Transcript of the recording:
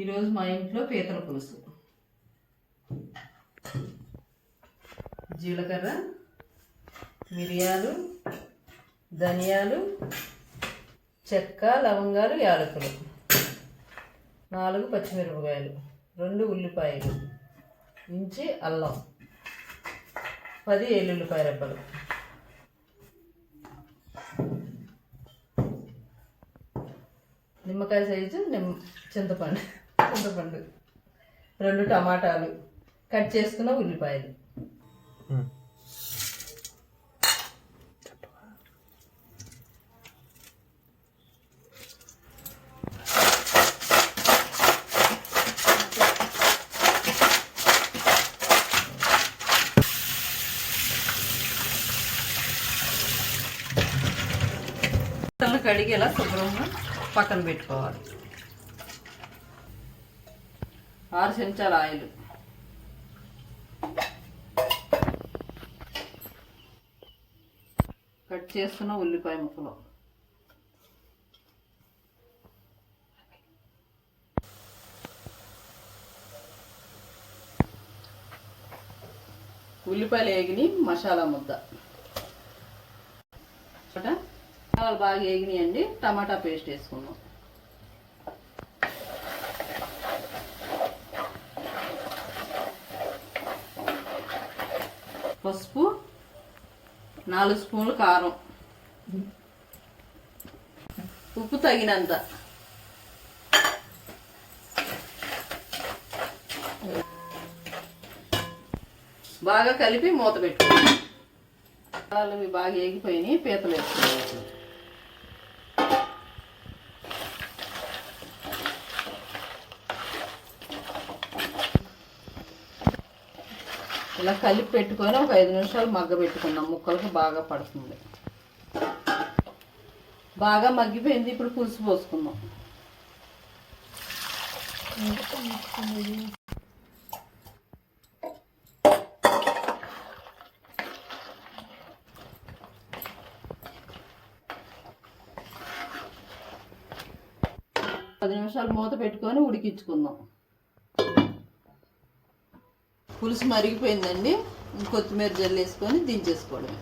ఈరోజు మా ఇంట్లో పీతల పులుసు. జీలకర్ర మిరియాలు ధనియాలు చెక్క లవంగాలు యాలకులు. నాలుగు పచ్చిమిరపకాయలు రెండు ఉల్లిపాయలు ఇంచి అల్లం పది ఎల్లుల్లిపాయ రెబ్బలు. నిమ్మకాయ సైజు నిమ్మ చింతపండు. చింతపండు రెండు టమాటాలు కట్ చేసుకున్న ఉల్లిపాయలు. కడిగి ఇలా శుభ్రంగా పక్కన పెట్టుకోవాలి. ఆరు చెంచాల ఆయిల్. కట్ చేస్తున్న ఉల్లిపాయ ముక్కలు. ఉల్లిపాయలు వేగిని మసాలా ముద్ద. మసాలాలు బాగా వేగినాయండి టమాటా పేస్ట్ వేసుకున్నాం పసుపు నాలుగు స్పూన్లు కారం. ఉప్పు తగినంత. బాగా కలిపి మూత పెట్టుకోవాలి. బాగా ఎగిపోయినాయి పీతలు వేసుకోవాలి. ఇలా కలిపి పెట్టుకొని ఒక ఐదు నిమిషాలు మగ్గ పెట్టుకుందాం. ముక్కలకు బాగా పడుతుంది. బాగా మగ్గిపోయింది. ఇప్పుడు పులుసు పోసుకుందాం. పది నిమిషాలు మూత పెట్టుకొని ఉడికించుకుందాం. పులుసు మరిగిపోయిందండి. కొత్తిమీర జల్లేసుకొని దించేసుకోవడమే.